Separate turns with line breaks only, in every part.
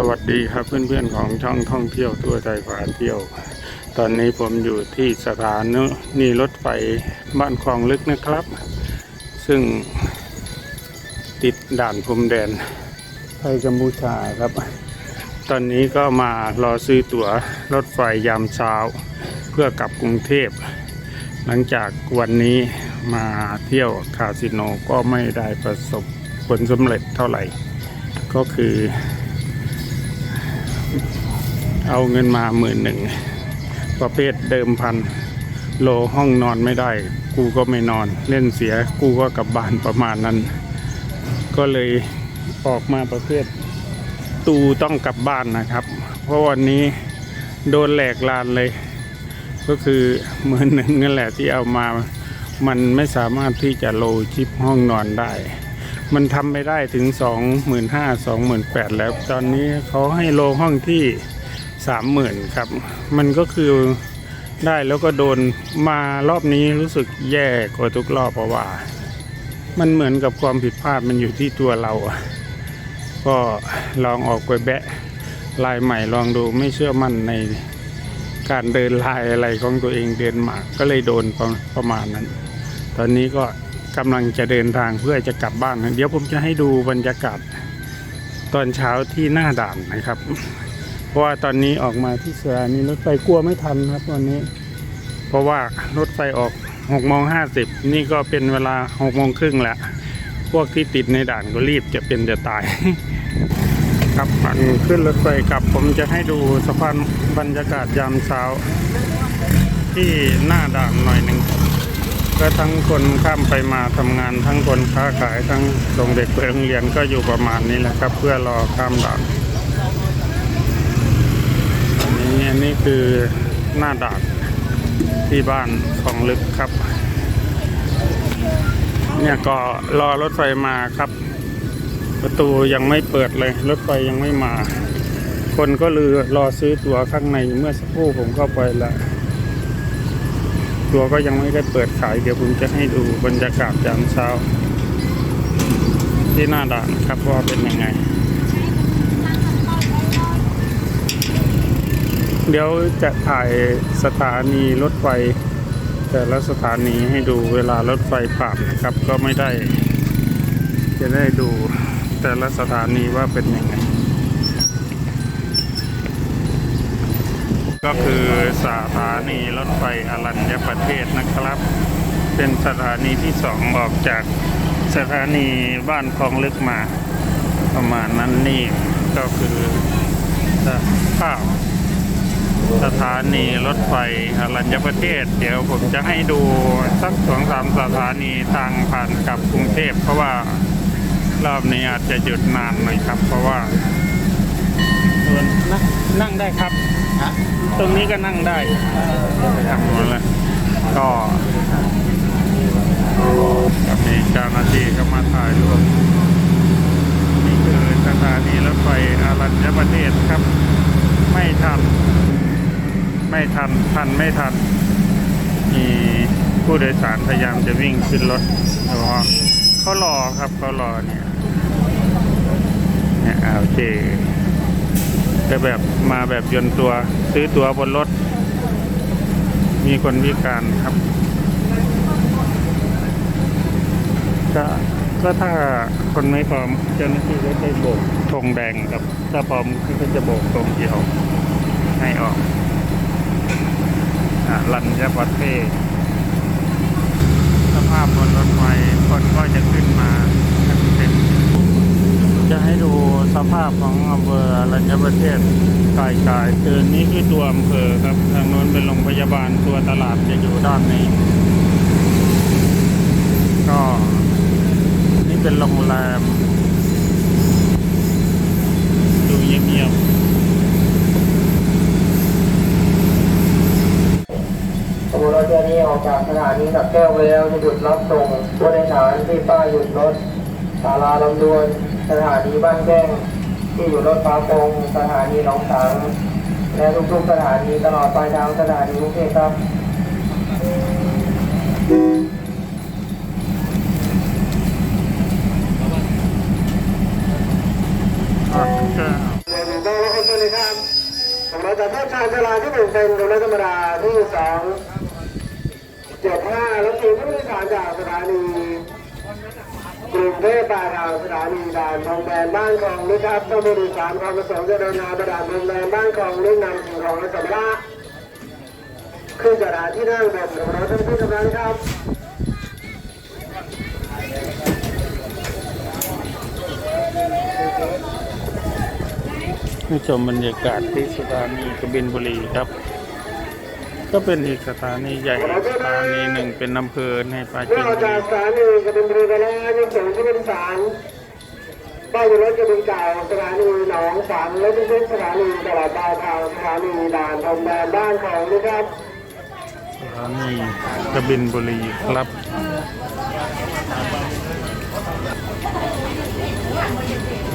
สวัสดีครับเพื่อนๆของช่องท่องเที่ยวทั่วไทยพาเที่ยว ตอนนี้ผมอยู่ที่สถานีรถไฟบ้านคลองลึกนะครับ ซึ่งติดด่านพรมแดนไทยกัมพูชาครับ ตอนนี้ก็มารอซื้อตั๋วรถไฟยามเช้า เพื่อกลับกรุงเทพ หลังจากวันนี้มาเที่ยวคาสิโนก็ไม่ได้ประสบผลสำเร็จเท่าไหร่ ก็คือ เอาเงินมาหมื่นหนึ่งประเภทเดิมพันโลห้องนอนไม่ได้ กูก็ไม่นอน เล่นเสียกูก็กลับบ้านประมาณนั้น ก็เลยออกมาประเภทตูต้องกลับบ้านนะครับ เพราะวันนี้โดนแหลกลานเลย ก็คือหมื่นหนึ่งนั่นแหละที่เอามา มันไม่สามารถที่จะโลชิปห้องนอนได้ มันทำไม่ได้ถึง 25,000 28,000 แล้ว ตอนนี้เขาให้โลห้องที่ 30,000 ครับ มันก็คือได้แล้วก็โดนมารอบนี้รู้สึกแย่กว่าทุกรอบเพราะว่า มันเหมือนกับความผิดพลาดมันอยู่ที่ตัวเราอะก็ลองออกไปแบะลายใหม่ลองดูไม่เชื่อมั่นในการเดินลายอะไรของตัวเองเดินมาก็เลยโดนประประมาณนั้น ตอนนี้ก็ กำลังจะเดินทางเพื่อจะกลับบ้านนะเดี๋ยวผมจะให้ดูบรรยากาศตอนเช้าที่หน้าด่านนะครับ เพราะว่าตอนนี้ออกมาที่สถานีรถไฟกลัวไม่ทันครับวันนี้ เพราะว่ารถไฟออก6โมง50 นี่ก็เป็นเวลา6โมงครึ่งแล้วพวกที่ติดในด่านก็รีบจะเป็นจะตาย ครับันขึ้นรถไฟกลับผมจะให้ดูสะพานบรรยากาศยามเช้า ที่หน้าด่านหน่อยหนึ่ง ก็ทั้งคนข้ามไปมาทำงานทั้งคนค้าขายทั้งส่งเด็กไปโรงเรียนก็อยู่ประมาณนี้แหละครับ เพื่อรอข้ามด่านอันนี้อันนี้คือหน้าด่านที่บ้านของลึกครับ เนี่ยก็รอรถไฟมาครับ ประตูยังไม่เปิดเลย รถไฟยังไม่มา คนก็ลือรอซื้อตั๋วข้างในเมื่อสักครู่ผมเข้าไปแล้ว ตัวก็ยังไม่ได้เปิดขาย เดี๋ยวผมจะให้ดูบรรยากาศยามเช้า ที่หน้าด่านครับว่าเป็นยังไง เดี๋ยวจะถ่ายสถานีรถไฟ แต่ละสถานีให้ดูเวลารถไฟผ่านนะครับ ก็ไม่ได้ จะได้ดูแต่ละสถานีว่าเป็นยังไง ก็คือสถานีรถไฟอรัญญประเทศนะครับ เป็นสถานีที่สองออกจากสถานีบ้านคลองลึกมา ประมาณนั้นนี่ก็คือสภาพสถานีรถไฟอรัญญประเทศ เดี๋ยวผมจะให้ดูสักสองสามสถานีทางผ่านกลับกรุงเทพ เพราะว่ารอบนี้อาจจะหยุดนานหน่อยครับ เพราะว่า ส่วนนั่งนั่งได้ครับ ตรงนี้ก็นั่งได้ครับหมดแล้วก็ก็มีเจ้าหน้าที่เข้ามาถ่ายรูปนี่คือสถานีรถไฟอารัญญประเทศครับ ไม่ทัน ไม่ทัน ทันไม่ทัน มีผู้โดยสารพยายามจะวิ่งขึ้นรถแต่ว่าเขารอครับเขารอเนี่ยเนี่ยอ่าโอเค จะแบบมาแบบยนต์ตัว ซื้อตัวบนรถ มีคนพิการครับ ก็ก็ถ้าคนไม่พร้อมเจ้าหน้าที่ก็จะโบกธงแดงครับ ถ้าพร้อมก็จะโบกธงเขียวให้ออกลันยประเทศสภาพบนรถไฟคนก็จะขึ้นมา จะให้ดูสภาพของอำเภออรัญญประเทศกายกายคือนี่คือตัวอำเภอครับ ทางโน้นเป็นโรงพยาบาลตัวตลาดจะอยู่ด้านนี้ ก็นี่เป็นโรงแรม ดูเงียบ
ขบวนรถเที่ยวนี้ออกจากสถานีสักแก้วเวลจะหยุดรับส่งผู้โดยสารที่ป้ายหยุดรถศาลาลำดวน สถานีบ้านแก้งที่อยู่รถฟ้าโปงสถานีหนองสังและทุกๆสถานีตลอดปลายทางสถานีกรุงเทพครับ
ๆอะก็า
นเวลาที่หนึ่งเป็นรถธรรมดาที่สองเจ็ดห้ารถถึงผู้โดยสารจากสถานี กรุงเทพปลายทาสถานีด่านพรมแดนบ้านคลองลึกครับต้องผู้โดยสารความประสงค์จะเดินทางไปด่านพรมแดนบ้านคลองลึกนำสิ่งของและสัมภาระขึ้นจากด่านที่นั่งบนรถทั้งที่กำลังครับ
ให้ชมบรรยากาศที่สถานีกบินบุรีครับ ก็เป็นอีกสถานีใหญ่สถานีหนึ่งเป็นอำเภอในปรา
เมื่
จี
อนออก
บุ
จา
รี
กสถานีกบินบุรีไปแล้วยังส่งที่เป็นสารป้ายรถกบินเก่าสถานีหนองสังและที่เป็นสถานีตลาดบาวทางสถานีด่านพรมแดนบ้านของนะครับ
สถานีกบินบุรีครับบิ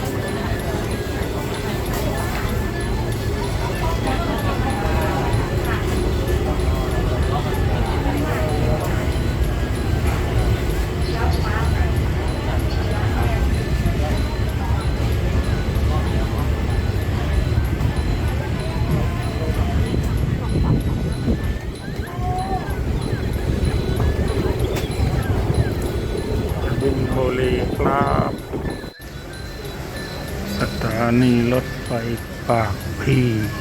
า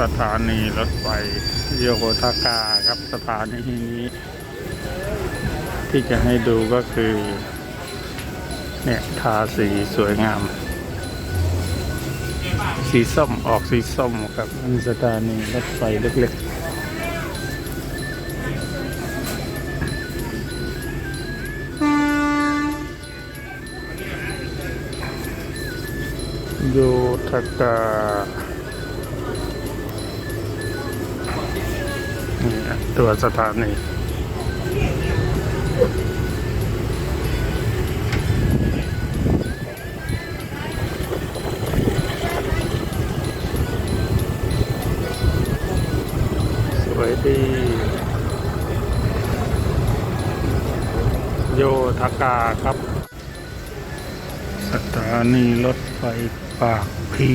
สถานีรถไฟโยโกทากาครับสถานีนี้ ที่จะให้ดูก็คือ เนี่ยทาสีสวยงาม สีส้มออกสีส้มครับมันสถานีรถไฟเล็กๆโยธากา นี่ตัวสถานีสวยดีโยธากาครับ สถานีรถไฟปากพี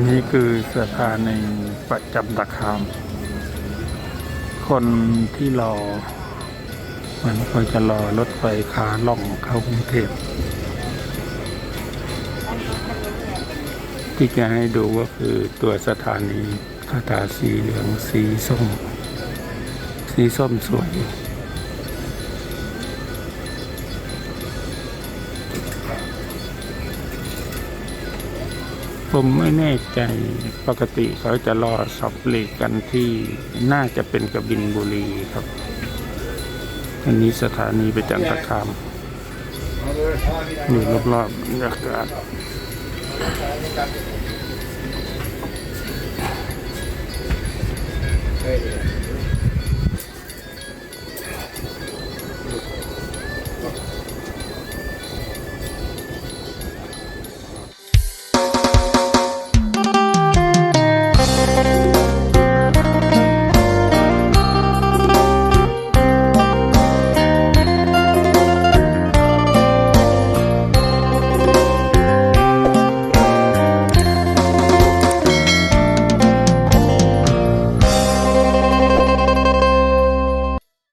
นนี้คือสถานีประจำตะคาม คนที่รอมันคอยจะรอรถไฟขาล่องเข้ากรุงเทพที่จะให้ดูก็คือตัวสถานีคาถาสีเหลืองสีส้ม สีส้มสวย ผมไม่แน่ใจปกติเขาจะรอสับเลกกันที่น่าจะเป็นกบินบุรีครับ อันนี้สถานีประจันตคามอยู่รอบๆบรรยากาศ
เฮ้ย